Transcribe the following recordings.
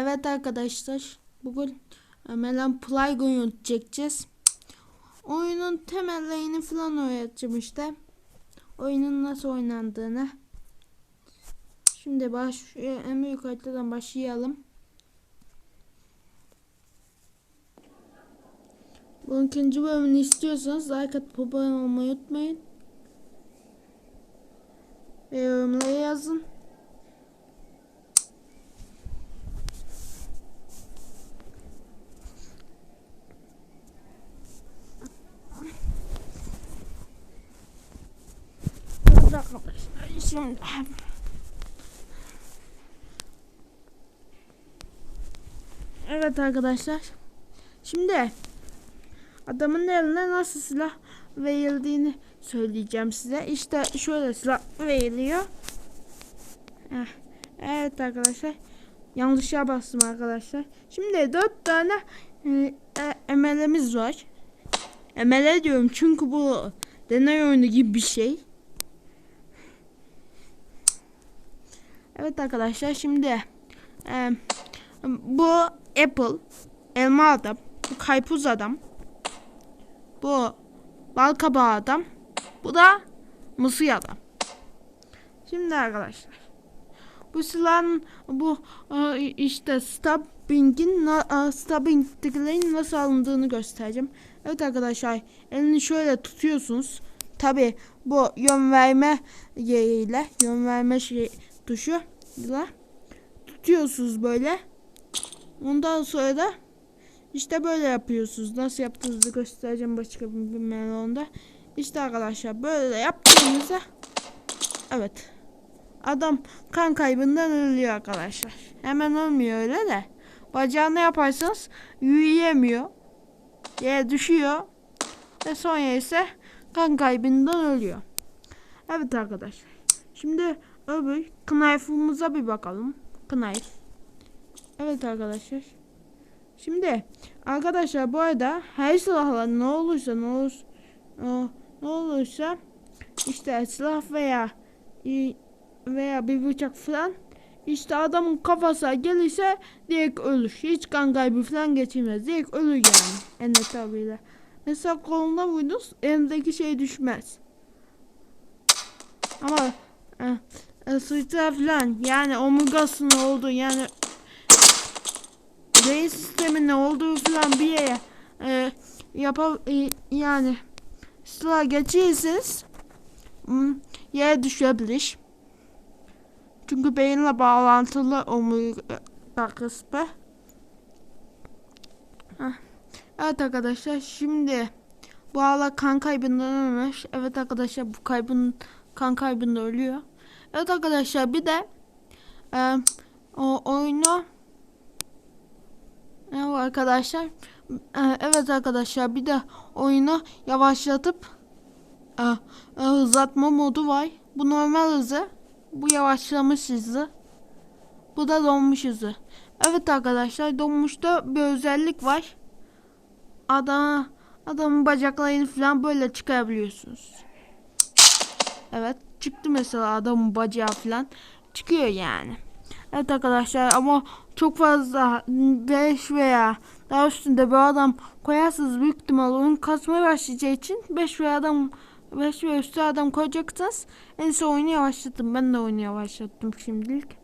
Evet arkadaşlar bugün e, Melan Play oyunu çekeceğiz. Oyunun temellerini falan öğreteceğim işte. Oyunun nasıl oynandığını. Şimdi baş e, en büyük haritadan başlayalım. Bu ikinci bölümünü istiyorsanız like atıp abone olmayı unutmayın. Ve yorumlara yazın. Şimdi Evet arkadaşlar. Şimdi adamın eline nasıl silah verildiğini söyleyeceğim size. İşte şöyle silah veriliyor. Evet arkadaşlar. Yanlışa bastım arkadaşlar. Şimdi dört tane e, e, emelimiz var. Emele diyorum çünkü bu deney oyunu gibi bir şey Evet arkadaşlar şimdi e, bu Apple elma adam bu kaypuz adam bu bal kabağı adam bu da mısır adam şimdi arkadaşlar bu silahın bu e, işte stabbing'in e, stabbing'dekilerin nasıl alındığını göstereceğim. Evet arkadaşlar elini şöyle tutuyorsunuz. Tabi bu yön verme yeriyle yön verme şey tuşu ile tutuyorsunuz böyle. Ondan sonra da işte böyle yapıyorsunuz. Nasıl yaptığınızı göstereceğim başka bir melonda. İşte arkadaşlar böyle yaptığınızda evet adam kan kaybından ölüyor arkadaşlar. Hemen ölmüyor öyle de. Bacağını yaparsanız yürüyemiyor. Yere düşüyor. Ve sonra ise kan kaybından ölüyor. Evet arkadaşlar. Şimdi öbür knife'ımıza bir bakalım. Knife. Evet arkadaşlar. Şimdi arkadaşlar bu arada her silahla ne olursa ne olur o- ne olursa işte silah veya veya bir bıçak falan işte adamın kafasına gelirse direkt ölür. Hiç kan kaybı falan geçirmez. Direkt ölür yani. En net tabiriyle. Mesela koluna vurdunuz elindeki şey düşmez. Ama e, e, falan yani omurgasının olduğu yani beyin sisteminin olduğu falan bir yere e, yapar e, yani sıra geçirirseniz hmm, yere düşebilir. Çünkü beyinle bağlantılı omurga kısmı. Heh. Evet arkadaşlar şimdi bu hala kan kaybından ölmüş. Evet arkadaşlar bu kaybın kan kaybında ölüyor. Evet arkadaşlar bir de e, o oyunu Evet arkadaşlar. e, Evet arkadaşlar bir de oyunu yavaşlatıp e, e, hızlatma modu var. Bu normal hızı. Bu yavaşlamış hızı. Bu da donmuş hızı. Evet arkadaşlar donmuşta bir özellik var. Adama adamın bacaklarını falan böyle çıkarabiliyorsunuz. Evet çıktı mesela adamın bacağı falan çıkıyor yani. Evet arkadaşlar ama çok fazla 5 veya daha üstünde bir adam koyarsanız büyük ihtimal oyun kasmaya başlayacağı için 5 veya adam 5 ve üstü adam koyacaksınız. En son oyunu yavaşlattım. Ben de oyunu yavaşlattım şimdilik.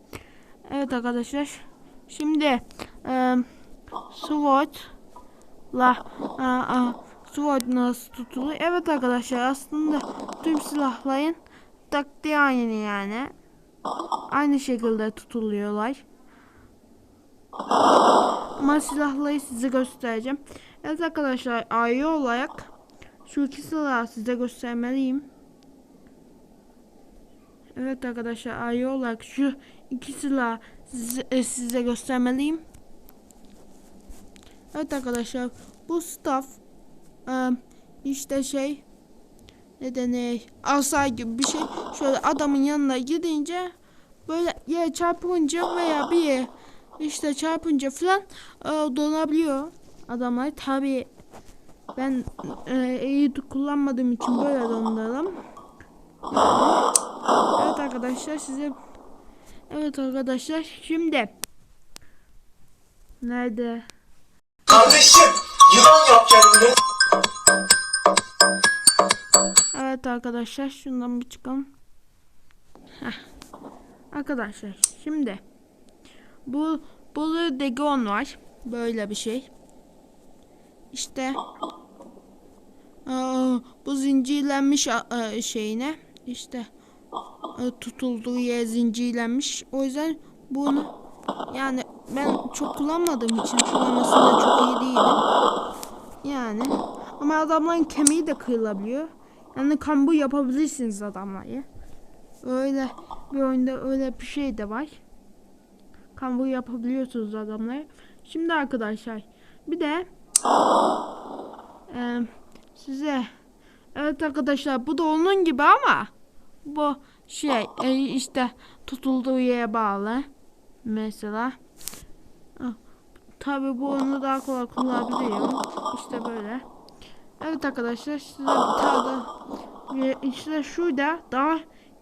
Evet arkadaşlar. Şimdi e, Sword'la a, a, Sword nasıl tutuluyor? Evet arkadaşlar aslında tüm silahların taktiği aynı yani. Aynı şekilde tutuluyorlar. Ama silahları size göstereceğim. Evet arkadaşlar ayrı olarak şu iki silahı size göstermeliyim. Evet arkadaşlar ayrı olarak şu iki silahı size, e, size göstermeliyim. Evet arkadaşlar bu staff e, işte şey ne denir asa gibi bir şey şöyle adamın yanına gidince böyle yere çarpınca veya bir yere işte çarpınca falan e, donabiliyor adamlar tabi ben e, iyi kullanmadığım için böyle donduralım evet arkadaşlar size evet arkadaşlar şimdi Nerede? Kardeşim yılan yap kendini. Evet arkadaşlar şundan bir çıkalım. Heh. Arkadaşlar şimdi bu Blue Degon var. Böyle bir şey. İşte bu zincirlenmiş şeyine işte e, tutulduğu yer zincirlenmiş. O yüzden bunu yani ben çok kullanmadığım için kullanmasında çok iyi değilim. Yani ama adamların kemiği de kırılabiliyor. Yani kambu yapabilirsiniz adamları. Öyle bir oyunda öyle bir şey de var. Kambu yapabiliyorsunuz adamları. Şimdi arkadaşlar bir de eee, size evet arkadaşlar bu da onun gibi ama bu şey e, işte tutulduğu yere bağlı. Mesela Tabi bu onu daha kolay kullanabiliyor. İşte böyle. Evet arkadaşlar size ve işte şurada daha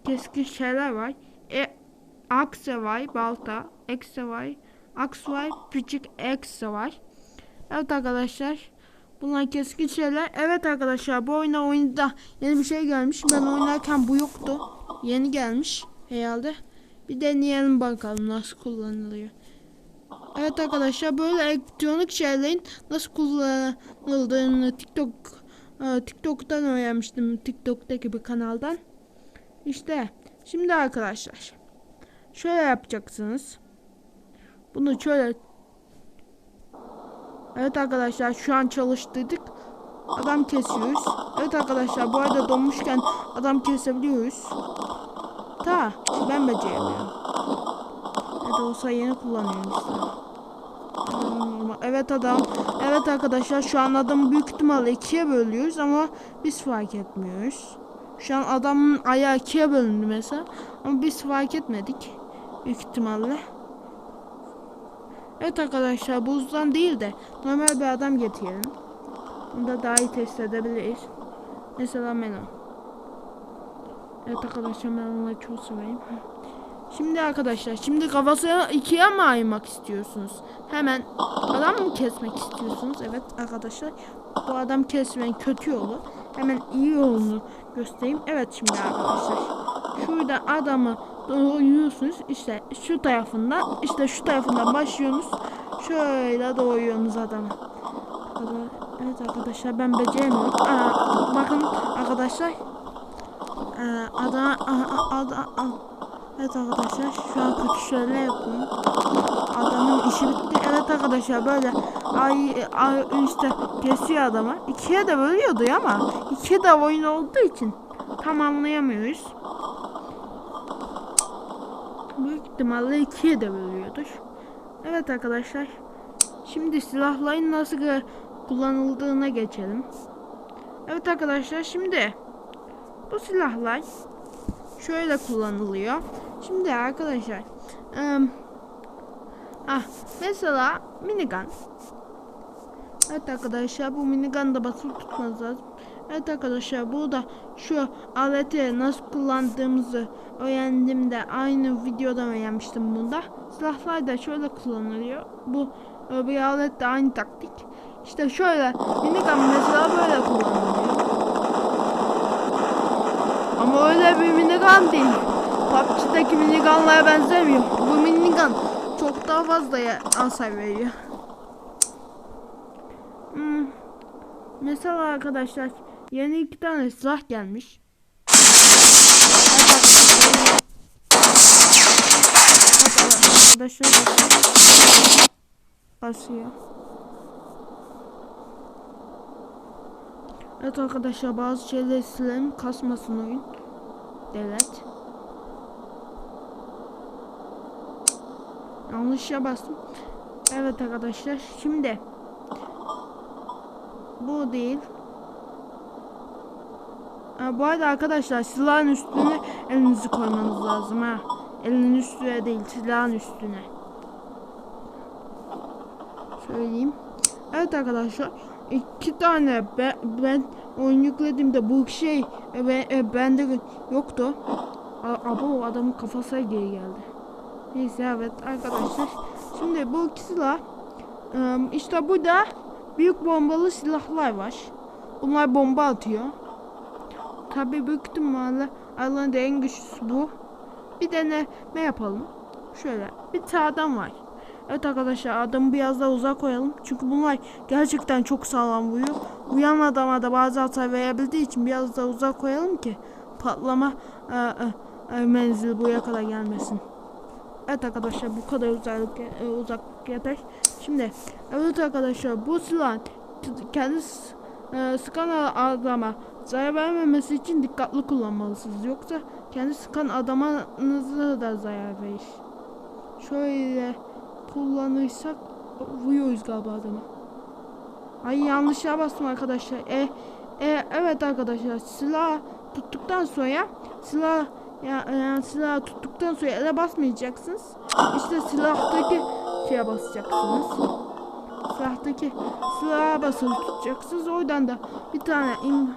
keskin şeyler var. E, akse var, balta, ekse var, aks var, küçük ekse var. Evet arkadaşlar. Bunlar keskin şeyler. Evet arkadaşlar bu oyuna oyunda yeni bir şey gelmiş. Ben oynarken bu yoktu. Yeni gelmiş herhalde. Bir deneyelim bakalım nasıl kullanılıyor. Evet arkadaşlar böyle elektronik şeylerin nasıl kullanıldığını TikTok e, TikTok'tan öğrenmiştim. TikTok'taki bir kanaldan. İşte şimdi arkadaşlar şöyle yapacaksınız. Bunu şöyle Evet arkadaşlar şu an çalıştırdık. Adam kesiyoruz. Evet arkadaşlar bu arada donmuşken adam kesebiliyoruz. Ta ben beceremiyorum. De olsa yeni kullanıyorum. Hmm, Evet adam. Evet arkadaşlar şu an adamı büyük ihtimalle ikiye bölüyoruz ama biz fark etmiyoruz. Şu an adamın ayağı ikiye bölündü mesela ama biz fark etmedik. Büyük ihtimalle. Evet arkadaşlar buzdan değil de normal bir adam getirelim. Bunu da daha iyi test edebiliriz. Mesela Melon. Evet arkadaşlar Melon'ları çok severim. Şimdi arkadaşlar şimdi kafasını ikiye mi ayırmak istiyorsunuz? Hemen adam mı kesmek istiyorsunuz? Evet arkadaşlar bu adam kesmenin kötü yolu. Hemen iyi yolunu göstereyim. Evet şimdi arkadaşlar şurada adamı doğuyorsunuz. İşte şu tarafından işte şu tarafından başlıyorsunuz. Şöyle doğuyorsunuz adamı. Evet arkadaşlar ben beceremiyorum. Aa, bakın arkadaşlar ee, adam adam Evet arkadaşlar şu an kötü şöyle yapıyorum. Adamın işi bitti. Evet arkadaşlar böyle ay, ay işte kesiyor adamı. İkiye de bölüyordu ama ikiye de oyun olduğu için tam anlayamıyoruz. Büyük ihtimalle ikiye de bölüyordur. Evet arkadaşlar. Şimdi silahların nasıl kullanıldığına geçelim. Evet arkadaşlar şimdi bu silahlar şöyle kullanılıyor. Şimdi arkadaşlar ım, ah, mesela minigun Evet arkadaşlar bu minigun da basılı tutmanız lazım. Evet arkadaşlar burada şu aleti nasıl kullandığımızı öğrendiğimde aynı videoda öğrenmiştim bunda. Silahlar da şöyle kullanılıyor. Bu e, bir alet de aynı taktik. İşte şöyle minigun mesela böyle kullanılıyor. Ama öyle bir minigun değil. PUBG'deki minigunlara benzemiyor. Bu minigun çok daha fazla hasar veriyor. Hmm. Mesela arkadaşlar yeni iki tane silah gelmiş. Arkadaşlar basıyor. Evet arkadaşlar bazı şeyleri silelim kasmasın oyun. Evet. Yanlışa bastım. Evet arkadaşlar şimdi bu değil. Ha, bu arada arkadaşlar silahın üstüne elinizi koymanız lazım ha. Elinin üstüne değil silahın üstüne. Söyleyeyim. Evet arkadaşlar iki tane ben, ben oyun yüklediğimde bu şey e, ben, e, bende yoktu. Abo adamın kafasına geri geldi. Neyse evet arkadaşlar. Şimdi bu silah Ee, işte burada büyük bombalı silahlar var. Bunlar bomba atıyor. Tabi büyük ihtimalle aralarında en güçlüsü bu. Bir deneme yapalım. Şöyle bir tane var. Evet arkadaşlar adamı biraz daha uzak koyalım. Çünkü bunlar gerçekten çok sağlam vuruyor. Uyan adama da bazı hata verebildiği için biraz daha uzak koyalım ki patlama e, e, e, menzili buraya kadar gelmesin. Evet arkadaşlar bu kadar uzaklık, e, uzaklık yeter. Şimdi evet arkadaşlar bu silahın t- kendi s- e, sıkan adama zarar vermemesi için dikkatli kullanmalısınız. Yoksa kendi sıkan adamanıza da zarar verir. Şöyle kullanırsak vuruyoruz galiba adamı. Ay yanlışa bastım arkadaşlar. E, e, evet arkadaşlar silah tuttuktan sonra silah ya, yani silah tuttuktan sonra ele basmayacaksınız. İşte silahtaki şeye basacaksınız. Silahtaki silaha basılı tutacaksınız. Oradan da bir tane im,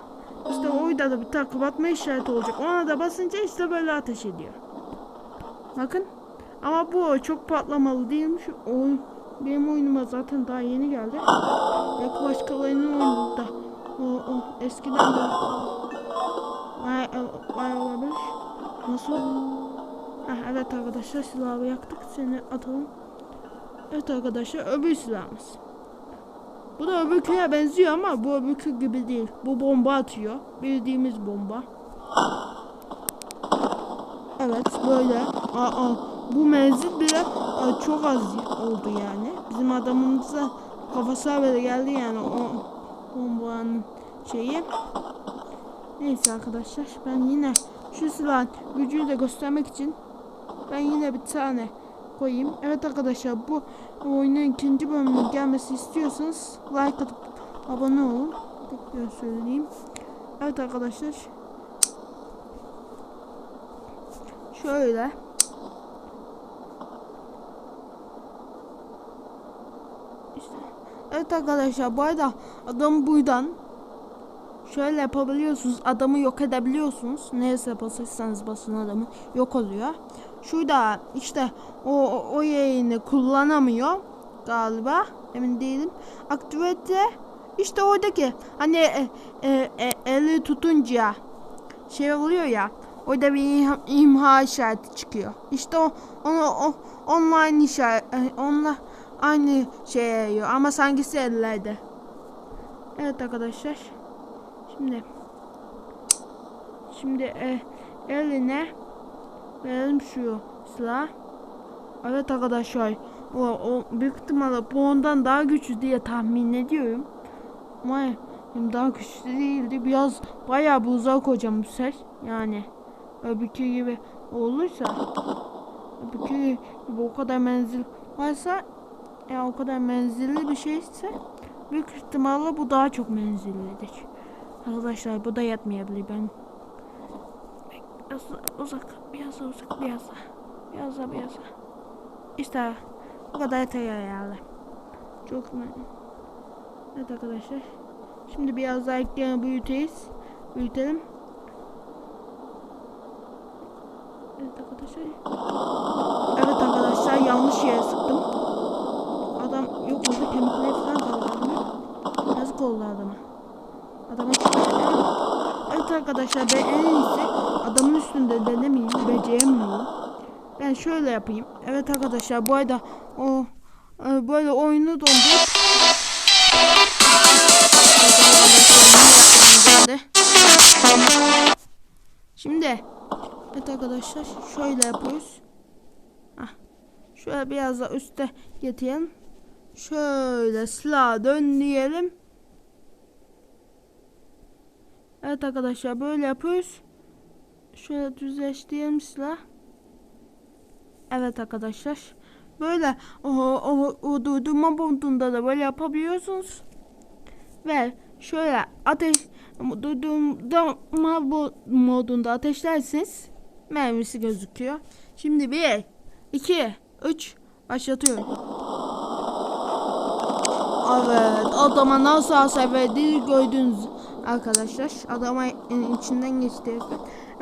işte orada da bir tane kapatma işareti olacak. Ona da basınca işte böyle ateş ediyor. Bakın. Ama bu çok patlamalı değilmiş. Oyun, benim oyunuma zaten daha yeni geldi. Belki başkalarının oyununda. O, o eskiden de vay, vay olabilir. Nasıl? Heh, evet arkadaşlar silahı yaktık. Seni atalım. Evet arkadaşlar öbür silahımız. Bu da öbürküye benziyor ama bu öbürkü gibi değil. Bu bomba atıyor. Bildiğimiz bomba. Evet böyle. Aa, bu menzil bile aa, çok az oldu yani. Bizim adamımıza kafası böyle geldi yani o bombanın şeyi. Neyse arkadaşlar ben yine şu silahın gücünü de göstermek için ben yine bir tane koyayım. Evet arkadaşlar bu oyunun ikinci bölümünün gelmesi istiyorsanız like atıp abone olun. Tekrar söyleyeyim. Evet arkadaşlar. Şöyle. İşte. Evet arkadaşlar bu arada adam buradan şöyle yapabiliyorsunuz. Adamı yok edebiliyorsunuz. Neresi basarsanız basın adamı yok oluyor. Şurada işte o, o, yayını kullanamıyor galiba. Emin değilim. Aktivite işte oradaki hani e, e, e, eli tutunca şey oluyor ya. Orada bir imha, işareti çıkıyor. İşte o onu o online işaret onunla aynı şeye yarıyor ama sanki ellerde. Evet arkadaşlar. Şimdi şimdi e, eline verelim şu silah. Evet arkadaşlar. O, o büyük ihtimalle bu ondan daha güçlü diye tahmin ediyorum. Ama daha güçlü değildi. Biraz bayağı bir uzak hocam bu ses. Yani öbürkü gibi olursa öbürkü gibi o kadar menzil varsa ya o kadar menzilli bir şeyse büyük ihtimalle bu daha çok menzillidir. Arkadaşlar bu da yatmayabilir ben. Biraz uzak, biraz uzak, biraz. Biraz biraz daha. İşte bu kadar yeter herhalde. Çok mu? Evet arkadaşlar. Şimdi biraz daha ekranı büyüteyiz. Büyütelim. Evet arkadaşlar. Evet arkadaşlar yanlış yere sıktım. Adam yok oldu kemikleri falan kaldı. Yazık oldu adama. Arkadaşlar ben en iyisi adamın üstünde denemeyeyim. Beceremiyorum. Ben şöyle yapayım. Evet arkadaşlar bu arada o e, böyle oyunu dondurup Şimdi evet arkadaşlar şöyle yapıyoruz. Hah. Şöyle biraz da üstte getirelim. Şöyle silah dön diyelim. Evet arkadaşlar böyle yapıyoruz. Şöyle düzleştirelim silah. Evet arkadaşlar. Böyle o, o, durdurma modunda da böyle yapabiliyorsunuz. Ve şöyle ateş durdurma modunda ateşlerseniz mermisi gözüküyor. Şimdi bir, iki, üç başlatıyorum. Evet adama nasıl hasar verdiğini gördünüz arkadaşlar. Adama içinden geçti.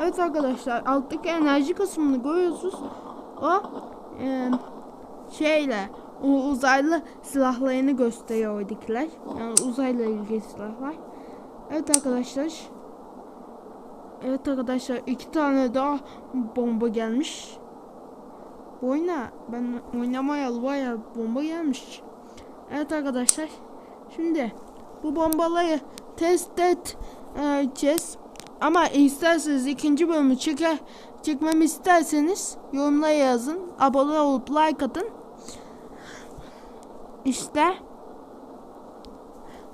Evet arkadaşlar alttaki enerji kısmını görüyorsunuz. O e, şeyle uzaylı silahlarını gösteriyor oradakiler. Yani uzayla ilgili silahlar. Evet arkadaşlar. Evet arkadaşlar iki tane daha bomba gelmiş. Bu oyuna ben oynamayalı baya bomba gelmiş. Evet arkadaşlar. Şimdi bu bombaları test edeceğiz. Ama isterseniz ikinci bölümü çeker, çekmemi isterseniz yorumlara yazın. Abone olup like atın. İşte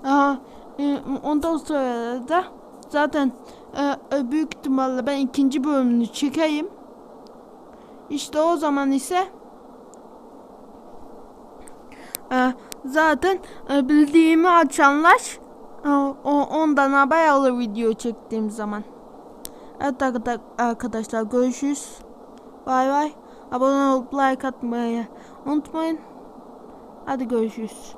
Aa, e, ondan sonra da zaten e, e, büyük ihtimalle ben ikinci bölümünü çekeyim. İşte o zaman ise e, zaten bildiğimi açanlar o, ondan haber alır video çektiğim zaman. Evet arkada- arkadaşlar görüşürüz. Bay bay. Abone olup like atmayı unutmayın. Hadi görüşürüz.